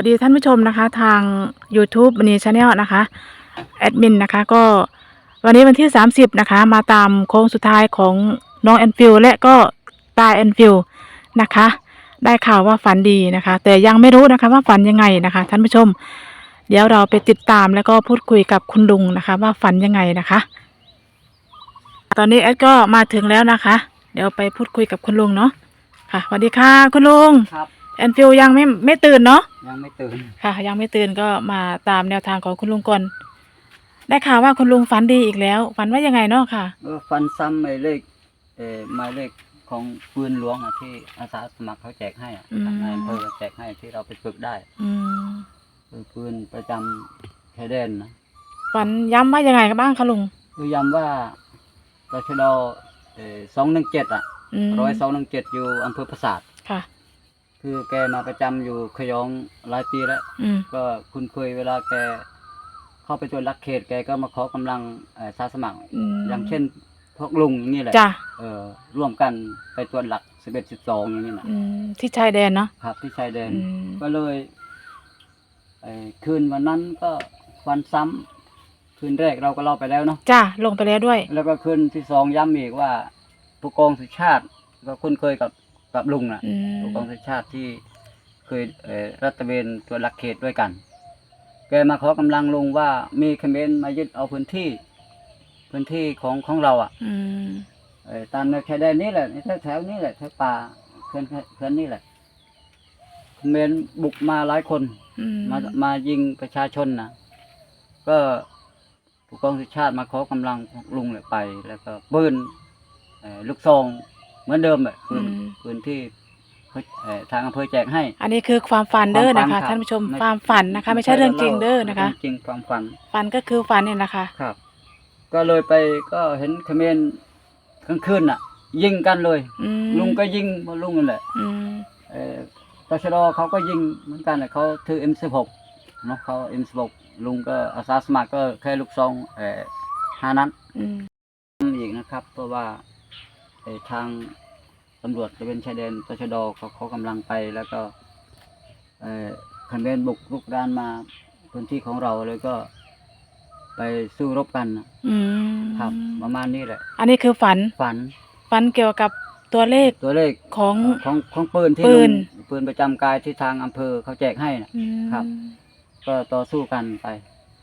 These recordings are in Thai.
วัสดีท่านผู้ชมนะคะ ทาง YouTube บันนี้ชาแนลนะคะแอดมินนะคะ ก็วันนี้วันที่ 30 นะคะ มาตามโค้งสุดท้ายของน้องแอนฟิลและก็ตาแอนฟิลนะคะ ได้ข่าวว่าฝันดีนะคะ แต่ยังไม่รู้นะคะว่าฝันยังไงนะคะ ท่านผู้ชม เดี๋ยวเราไปติดตามแล้วก็พูดคุยกับคุณลุงนะคะ ว่าฝันยังไงนะคะ ตอนนี้แอดก็มาถึงแล้วนะคะ เดี๋ยวไปพูดคุยกับคุณลุงเนาะค่ะสวัสดีค่ะคุณลุงครับ แอนฟิลยังไม่ไม่ตื่นเนาะยังไม่ตื่นค่ะ ยังไม่ตื่นก็มาตามแนวทางของคุณลุงก่อนได้ข่าวว่าคุณลุงฝันดีอีกแล้ว ฝันว่ายังไงเนาะค่ะเออฟันซ้ำหมายเลขเออหมายเลขของปืนหลวงอะที่อาสาสมัครเขาแจกให้อะอืมนายอำเภอแจกให้ที่เราไปฝึกได้อืมคือปืนประจำชายแดนนะฝันย้ำว่ายังไงกันบ้างคะลุงคือย้ำว่าตชดเอสองหนึ่งเจ็ดอะอืมร้อยสองหนึ่งเจ็ดอยู่อำเภอปราสาทค่ะ คือแกมาประจำอยู่ขยองหลายปีแล้ว อืม ก็คุณเคยเวลาแกเข้าไปตรวจรักเขตแกก็มาขอกำลังเอ่ออาสาสมัคร อืม อย่างเช่นพวกลุงอย่างนี้แหละจ้ะเออร่วมกันไปตรวจหลักสิบเอ็ดสิบสองอย่างนี้นะอืมที่ชายแดนเนาะครับ ที่ชายแดน อืมก็เลยไอ้คืนวันนั้นก็ฟันซ้ำคืนแรกเราก็เล่าไปแล้วเนาะจ้ะลงไปแล้วด้วย แล้วก็คืนที่สองย้ำอีกว่าผู้กองสุชาติ ก็คุ้นเคยกับ กับลุงนะอืม ผู้กองสุชาติที่เคยเอ่อรัตระเวนตรวจหลักเขตด้วยกัน แกมาขอกำลังลุงว่ามีเขมรมายึดเอาพื้นที่ พื้นที่ของของเราอะ อืม เอ่อตามแนวชายแดนนี่แหละแถวแถวๆนี้แหละแถวป่าเพื่อนเพื่อนนี่แหละเขมรบุกมาหลายคน อืมมามายิงประชาชนนะก็ผู้กองสุชาติมาขอกำลังลุงเลยไป แล้วก็ปืนเอ่อลูกซอง เหมือนเดิมแบบปืนปืนที่เขาเอ่อทางอำเภอแจกให้ อันนี้คือความฝันเด้อความฝันะนครัคะบท่านผู้ชมไม่ความฝันนะคะ ไม่ใช่เรื่องจริงเด้อนะคะจริงความฝัน ฝันก็คือฝันเนี่ยนะคะ ครับ ก็เลยไปก็เห็นเขมรกลางคืนน่ะ ยิงกันเลย อืมลุงก็ยิงเพราะลุงนั่นแหละอืมเอ่อตชดเขาก็ยิงเหมือนกันแหละเขาถือ M16 เนาะเขา M16 ลุงก็อาสาสมัครก็แค่ลูกซองเอ่อห้านัดอืมอีกนะครับ เพราะว่าเอ่อ ทางตำรวจตระเวนชายแดนตชดเขาเขากำลังไปแล้วก็เอ่อคันเวนบุกรุกรานมาพื้นที่ของเราเลยก็ไปสู้รบกันนะอืมครับประมาณนี้แหละ อันนี้คือฝัน ฝันฝันเกี่ยวกับตัวเลขตัวเลขของ ของของปืนที่ปืลุนงปืนประจำกายที่ทางอำเภอเขาแจกให้นะ อืมครับ ก็ต่อสู้กันไป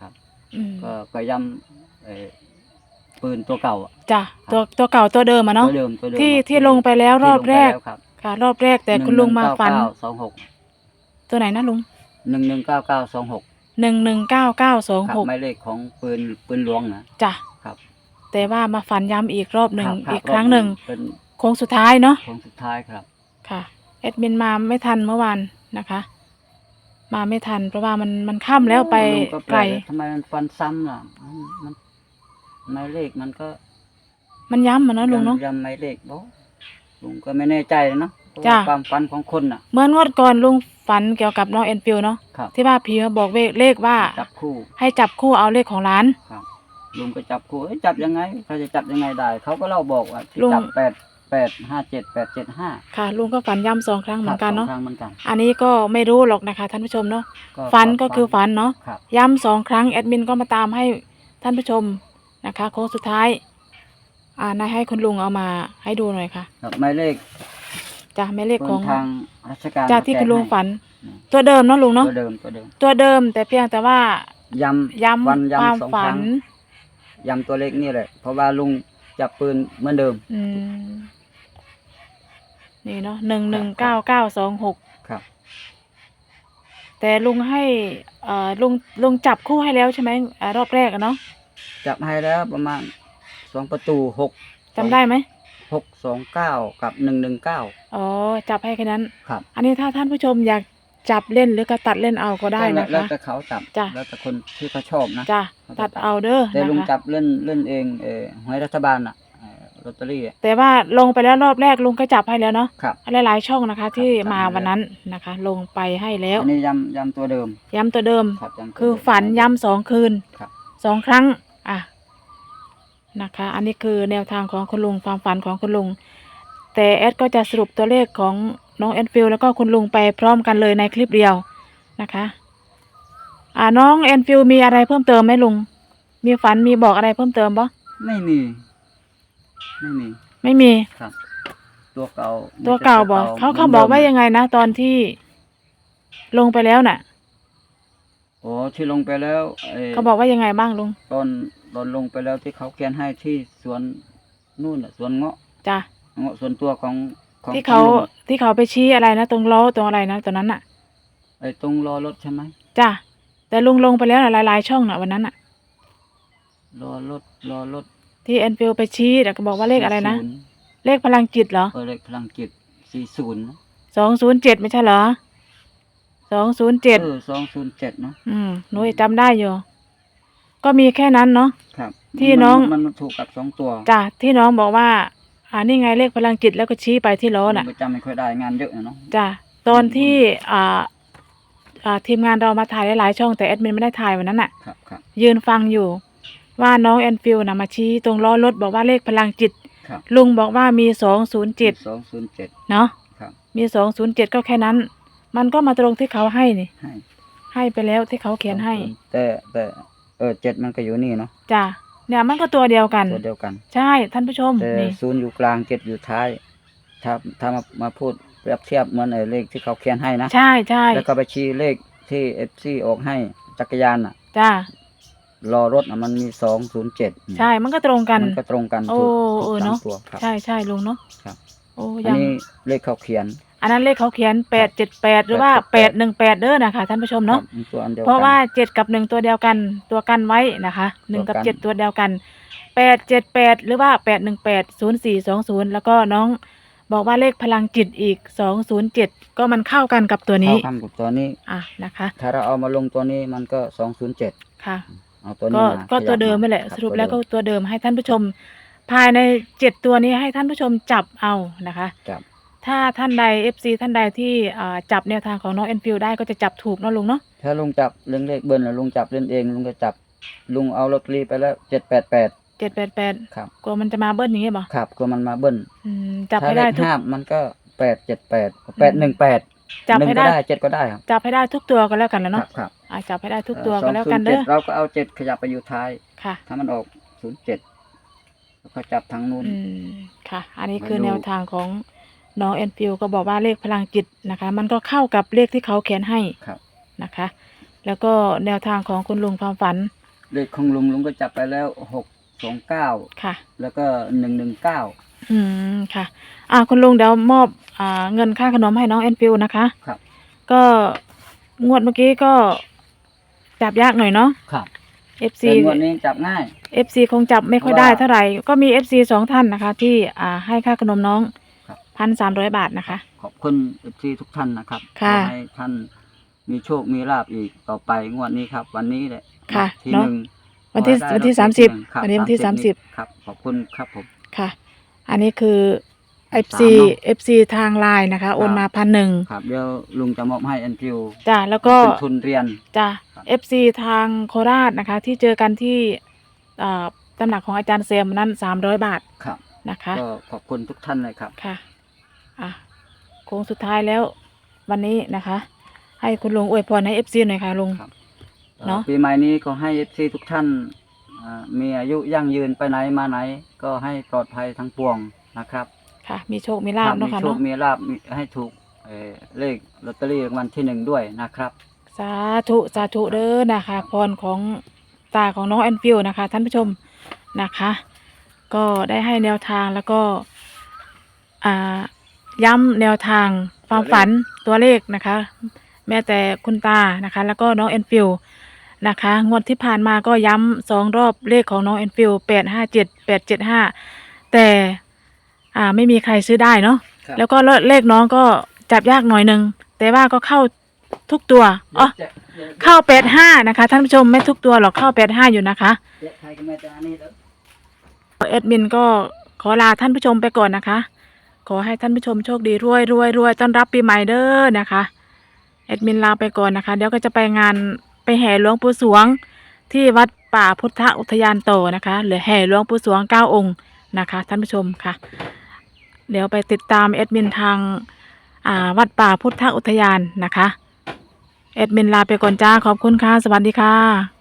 ครับอืม ก็ก็ย้ำเอ่อ ปืนตัวเก่าอะ จ้ะตัวตัวเก่าตัวเดิมอะเนาะตัวเดิมตัวเดิมที่อะที่ลงไปแล้วรอบแรกที่ลงไปล้วครับค่ะ รอบแรกแต่คุณลุงมาฝันสองหกตัวไหนนะลุงหนึ่งหนึ่งเก้าเก้าสองหกหนึ่งหนึ่งเก้าเก้าสองครับหกหมายเลขของปืนปืนหลวงนะ จ้ะครับ แต่ว่ามาฝันย้ำอีกรอบหนึ่งบอีกครั้งหนึ่งเป็นโค้งสุดท้ายเนาะโค้งสุดท้ายครับ ค่ะแอดมินมาไม่ทันเมื่อวานนะคะ มาไม่ทัน เพราะว่ามันมันค่ำแล้วไปลุงก็ไกล ทำไมมันฟันซ้ำล่ะมันมัน หมายเลขมันก็มันย้ำมันนะลุงเนาะยำหมายเลขบ่ลุงก็ไม่แน่ใจเนาะเพราะจ้ะว่าความฝันของคนน่ะเมื่องวดก่อนลุงฝันเกี่ยวกับน้องแอนฟิลเนาะครับ ที่ว่าพีมาบอกเลขเลขว่า จับคู่ให้จับคู่เอาเลขของร้าน ครับ ลุงก็จับคู่เอ้ยจับยังไงเขาจะจับยังไงได้ เขาก็เล่าบอกว่าที่ลุง จับแปดแปดห้าเจ็ดแปดเจ็ดห้าค่ะ ลุงก็ฝันย้ำสองครั้งเหมือนกันเนาะครั้งเหมือนกันอันนี้ก็ไม่รู้หรอกนะคะท่านผู้ชมเนาะ ฝันก็คือฝันเนาะ ครับ ย้ำสองครั้งแอดมินก็มาตามให้ท่านผู้ชม นะคะ โค้งสุดท้าย อ่านายให้คุณลุงเอามาให้ดูหน่อยค่ะครับหมายเลขจ้ะแม่เลขขขอองงทางราชการจากที่คุณลุงเขาแจกฝันให้ตัวเดิมเนาะลุงตัเนาะวเดิมตัวเดิมตัวเดิมแต่เพียงแต่ว่าย้ำย้วันำความย้ำสองคฝัรั้นงย้ำตัวเลขนี่แหละ เพราะว่าลุงจับปืนเหมือนเดิมอืมนี่เนาะหนึ่งหนึ่งเก้าเก้าสองหกครับ แต่ลุงให้เอ่อลุงลุงจับคู่ให้แล้วใช่ไหมอ่ารอบแรกอะเนาะ จับให้แล้วประมาณสองประตูหกจำได้ไหมหกสองเก้ากับหนึ่งหนึ่งเก้าอ๋อจับให้แค่นั้น ครับ อันนี้ถ้าท่านผู้ชมอยากจับเล่นหรือก็ตัดเล่นเอาก็ได้นะแล้วคะ แต่เขาจับจ้ะ แล้วแต่คนที่เขาชอบนะ จ้ะตัดเอาเด้อแต่ลุงนะคะจับเล่นเล่นเองเออหวยรัฐบาลอะเอ่อลอตเตอรี่อะแต่ว่าลงไปแล้วรอบแรกลุงก็จับให้แล้วเนาะครับ หลายๆช่องนะคะ ที่จับมาให้แล้ววันนั้นนะคะ ลงไปให้แล้วอันนี้ย้ำย้ำตัวเดิมย้ำตัวเดิมครับย้ำตัวคือเดิม ฝันย้ำสองคืนครับ สองครั้ง อะนะคะ อันนี้คือแนวทางของคุณลุงความฝันของคุณลุง แต่แอดก็จะสรุปตัวเลขของน้องแอนฟิลแล้วก็คุณลุงไปพร้อมกันเลยในคลิปเดียวนะคะ อ่าน้องแอนฟิลมีอะไรเพิ่มเติมไหมลุง มีฝันมีบอกอะไรเพิ่มเติมปะไม่มี ไม่มี ไม่มี ครับ ตัวเก่า ตัวเก่าบอก เขาเขาบอกว่ายังไงนะตอนที่ลงไปแล้วน่ะ โอ้ที่ลงไปแล้วไอ้เขาบอกว่ายังไงบ้างลุง ตอน ตอนลงไปแล้วที่เขาเขียนให้ที่สวนนู่นน่ะสวนเงาะจ้ะเงาะส่วนตัวของของที่เขาคุณลุงที่เขาไปชี้อะไรนะ ตรงล้อตรงอะไรนะตอนนั้นน่ะ ไอ้ตรงรอรถใช่ไหมจ้ะแต่ลุงลงไปแล้วน่ะหลายๆช่องน่ะวันนั้นน่ะ รอรถรอรถที่แอนฟิลไปชี้แต่ก็บอกว่าเลขอะไรนะ 40เลขพลังจิตเหรอเออเลขพลังจิตสี่ศูนย์สองศูนย์เจ็ดไม่ใช่เหรอสองศูนย์เจ็ดเออสองศูนย์เจ็ดเนาะ อืมหนูจำได้อยู่ ก็มีแค่นั้นเนาะ ครับที่มัน้อง มันมันถูกกับสองตัวจ้ะที่น้องบอกว่า อ่านี่ไงเลขพลังจิตแล้วก็ชี้ไปที่ล้อน่ะ ผมจำไม่ค่อยได้งานเยอะนะเนาะ จ้ะตอนที่อ่าอ่าทีมงานเรามาถ่ายหลายๆช่องแต่แอดมินไม่ได้ถ่ายวันนั้นน่ะ ครับครับ ยืนฟังอยู่ ว่าน้องแอนฟิลนะมาชี้ตรงล้อรถบอกว่าเลขพลังจิต ครับ ลุงบอกว่ามีสองศูนย์เจ็ดสองศูนย์เจ็ดเนาะครับ มีสองศูนย์เจ็ดก็แค่นั้น มันก็มาตรงที่เขาให้นี่ ให้ให้ไปแล้วที่เขาเขียนให้20แต่แต่ เออเจ็ดมันก็อยู่นี่เนาะจ้ะเนี่ยมันก็ตัวเดียวกัน ตัวเดียวกัน ใช่ท่านผู้ชมแต่นี่ศูนย์อยู่กลางเจ็ดอยู่ท้าย ถ้าถ้ามามาพูดเปรียบเทียบเหมือนไอ้เลขที่เขาเขียนให้นะใช่ใช่แล้วก็ไปชี้เลขที่เอฟซีออกให้จักรยานอะจ้ารอรถอะมันมีสองศูนย์เจ็ดใช่มันก็ตรงกัน มันก็ตรงกันโอ้ถูกถูกเออสาเนมอะตัวครับ ใช่ใช่ลุงเนาะครับ โอ้อัยันงนี้เลขเขาเขียน อันนั้นเลขเขาเขียนแปดเจ็ดแปดหรือว่าแปดหนึ่งแปดเด้อนะคะท่านผู้ชมเนาะครับมันตัวอันเดียวเพราะกันว่าเจ็ดกับหนึ่งตัวเดียวกันตัวกันไว้นะคะหนึ่งตัวกับกันเจ็ดตัวเดียวกันแปดเจ็ดแปดหรือว่าแปดหนึ่งแปดศูนย์สี่สองศูนย์แล้วก็น้องบอกว่าเลขพลังจิตอีกสองศูนย์เจ็ดก็มันเข้ากันกับตัวนี้เข้าคำกับตัวนี้ อะนะคะ ถ้าเราเอามาลงตัวนี้มันก็สองศูนย์เจ็ดค่ะ เอาตัวนี้ก็มาก็ขยับตัวเดิมไม่แหละคบสรุปแล้วก็ตัวเดิมตัวเดิมให้ท่านผู้ชม ภายในเจ็ดตัวนี้ให้ท่านผู้ชมจับเอานะคะครับ ถ้าท่านใด FC ท่านใดที่อ่าจับแนวทางของน้องแอนฟิลได้ก็จะจับถูกเนาะลุงเนาะถ้าลุงจับเรื่องเลขเบิ้ลน่ะลุงจับเล่นเองลุงก็จับ ลุงเอาลอตเตอรี่ไปแล้วเจ็ดแปดแปด เจ็ดแปดแปดครับ กลัวมันจะมาเบิ้ลอย่างงี้บ่ครับก็มันมาเบิ้ลอืมจับถ้าให้เลได้ขทุก ห้ามันก็แปดเจ็ดแปดแปดหนึ่งแปดจับหนึ่งให้ก็ได้ ได้เจ็ดก็ได้ครับจับให้ได้ทุกตัวก็แล้วกันแล้วครัเนาะบครับอ่าจับให้ได้ทุกตัวเอ่อก็แล้วกัน207เด้อเราก็เอาเจ็ดขยับไปอยู่ท้าย ค่ะ ถ้ามันออกศูนย์เจ็ดแล้วก็จับทางนู้น อืมค่ะ อันนี้มาคือดูแนวทางของ น้องแอนฟิลก็บอกว่าเลขพลังจิตนะคะ มันก็เข้ากับเลขที่เขาเขียนให้ครับ นะคะ แล้วก็แนวทางของคุณลุงความฝัน เลขของลุงลุงก็จับไปแล้วหกสองเก้าค่ะ แล้วก็หนึ่งหนึ่งเก้าอืมค่ะ อ่าคุณลุงเดี๋ยวมอบอ่าเงินค่าขนมให้น้องแอนฟิลนะคะครับ ก็งวดเมื่อกี้ก็จับยากหน่อยเนาะ ครับ FC แต่งวดนี้จับง่าย FC คงจับไม่ค่อยเพราะว่าได้เท่าไหร่ ก็มี FC สองท่านนะคะ ที่อ่าให้ค่าขนมน้องครับ พันสามร้อยบาทนะคะ ขอบคุณที่ทุกท่านนะครับค่ะขอให้ท่านมีโชคมีลาบอีกต่อไปงวดนี้ครับ วันนี้แหละค่ะที่เนอะหนึ่งวันที่ขอให้ได้วันที่รสามถสิบหงครับวันนี้วันที่สามสิบ ครับ ขอบคุณครับผม ค่ะ อันนี้คือ FC สามเนอะ FC ทางไลน์นะคะ โอนครับมาพันหนึ่งครับเดี๋ยวลุงจะมอบให้แอนฟิวจ้ะแล้วก็ เป็นทุนเรียน จ้ะ ครับ FC ทางโคราชนะคะ ที่เจอกันที่อ่าตำหนักของอาจารย์เซมนั้นสามร้อยบาทครับ นะคะ ก็ขอบคุณทุกท่านเลยครับ ค่ะ อะโค้งสุดท้ายแล้ว วันนี้นะคะ ให้คุณลุงอวยพรให้ FC หน่อยค่ะลุง ครับเนอะ ปีใหม่นี้ก็ให้เอฟซีทุกท่านอ่ามีอายุยั่งยืนไปไหนมาไหน ก็ให้ปลอดภัยทั้งปวงนะครับค่ะ มีโชคมีลาบมีเนาะค่ะโชคเนาะมีลาบมีให้ถูกเอ่อเลขลอตเตอรี่รางวัลที่หนึ่งด้วยนะครับ สาธุสาธุเด้อนะคะพรของตาของน้องแอนฟิลนะคะ ท่านผู้ชมนะคะ ก็ได้ให้แนวทางแล้วก็ อ่า ย้ำแนวทางความฝันตัวเลขนะคะ แม้แต่คุณตานะคะ แล้วก็น้องแอนฟิลนะคะ งวดที่ผ่านมาก็ย้ำสองรอบเลขของน้องแอนฟิลแปดห้าเจ็ดแปดเจ็ดห้าแต่อ่าไม่มีใครซื้อได้เนาะครับแล้วก็เลขน้องก็จับยากหน่อยหนึ่งแต่ว่าก็เข้าทุกตัวอ๋อเข้าแปดห้านะคะ ท่านผู้ชมไม่ทุกตัวหรอกเข้าแปดห้าอยู่นะคะเจ๊ใครก็ไม่แต่อันนี้เด้อเอ็ดมินก็ขอลาท่านผู้ชมไปก่อนนะคะ ขอให้ท่านผู้ชมโชคดีรวยรวยรวยต้อนรับปีใหม่เด้อนะคะเอ็ดมินลาไปก่อนนะคะ เดี๋ยวก็จะไปงานไปแห่หลวงปู่สวง ที่วัดป่าพุทธอุทยานโตนะคะหรือแห่หลวงปู่สวงเก้าองค์นะคะ ท่านผู้ชมค่ะ เดี๋ยวไปติดตามเอ็ดมินทางอ่าวัดป่าพุทธอุทยานนะคะแอดมินลาไปก่อนจ้าขอบคุณค่ะ สวัสดีค่ะ